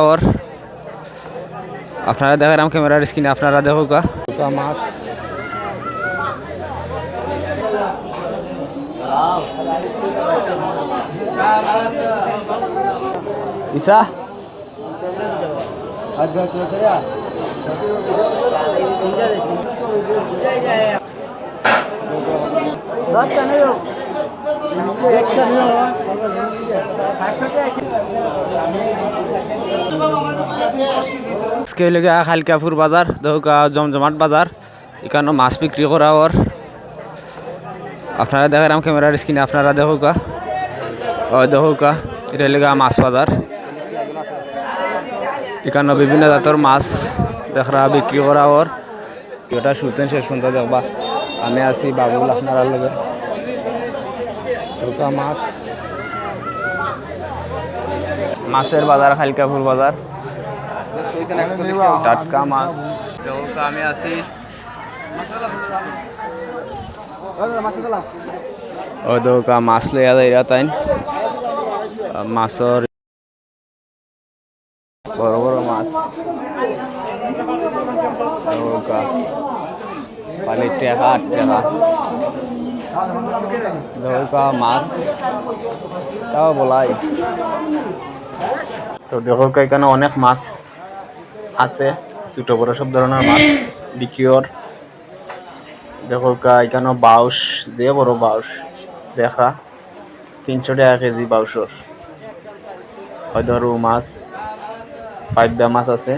और আপনারা দেখারাম ক্যামেরার স্ক্রিনে আপনারা দেখো কা মাছ। ইসা আজকে লেগে খালকাপুর বাজার দৌকা জমজমাট বাজার। এখানে মাছ বিক্রি করা ওর আপনারা দেখারাম ক্যামেরার স্ক্রিনে আপনারা দেখো কা ওই এটা লেগে মাছ বাজার। এখানে বিভিন্ন জাতের মাছ দেখরা বিক্রি করা ওর এটা শুনতেন শেষ পর্যন্ত দেখবা। আমি আছি বাবুল আপনারা লগে। দৌকা মাছ। মাছের বাজার খালকাপুর বাজার। টাটকা মাছ। দৌকা আমি আছি। ও দৌকা মাছ লইয়া যাইরা তাইন। মাছর বড় বড় মাছ। দৌকা। পানির টেকা আট টাকা মাছ তাও বলাই তো দেখো এখানে অনেক মাছ আছে, ছোট বড় সব ধরনের মাছ বিক্রি ওর দেখো এখানে বাউস যে বড় বাউস দেখা, তিনশো টাকা কেজি বাউসর ওই ধরো মাছ ফাইভটা মাছ আছে।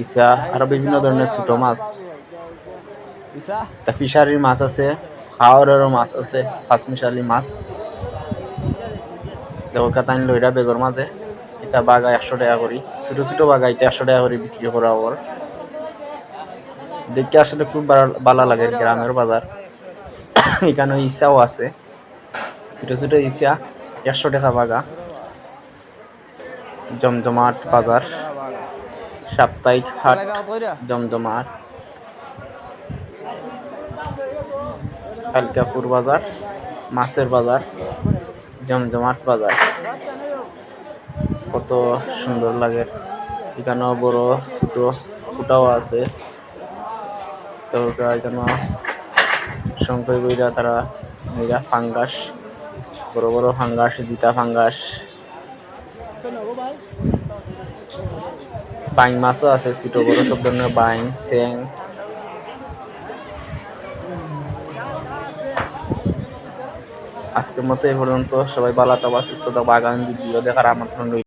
ইসা, আরও বিভিন্ন ধরনের ছোট মাছ। তা ফিশারির মাছ আছে, হাওড়েরও মাছ আছে ফাঁস মিশালি মাছ। দেখো কাতাইন লইরা বেগর মাঝে, এটা বাগা একশো টাকা করি। ছোট ছোট বাগা এটা একশো টাকা করে বিক্রি করা ওর। দেখতে আসলে খুব ভালো- লাগে গ্রামের বাজার। এখানে ইসাও আছে। ছোট ছোট ইসা, একশো টাকা বাগা। জমজমাট বাজার। সাপ্তাহিক হাট, জমজমাট। খালকাপুর বাজার, মাছের বাজার, জমজমাট বাজার। কত সুন্দর লাগে। এখানেও বড়, ছোট ফুটাও আছে। এখানে শঙ্কর বইরা তারা নিরা ফাঙ্গাস, বড় বড় ফাঙ্গাস, জিতা ফাঙ্গাস। বাইং মাছও আছে, ছোট বড় সব ধরনের বাইং, স্যাং। আজকের মতো এই পর্যন্ত। সবাই ভালো থাকবা সুস্থ থাকবা আগামী ভিডিও দেখার আমন্ত্রণ রইল।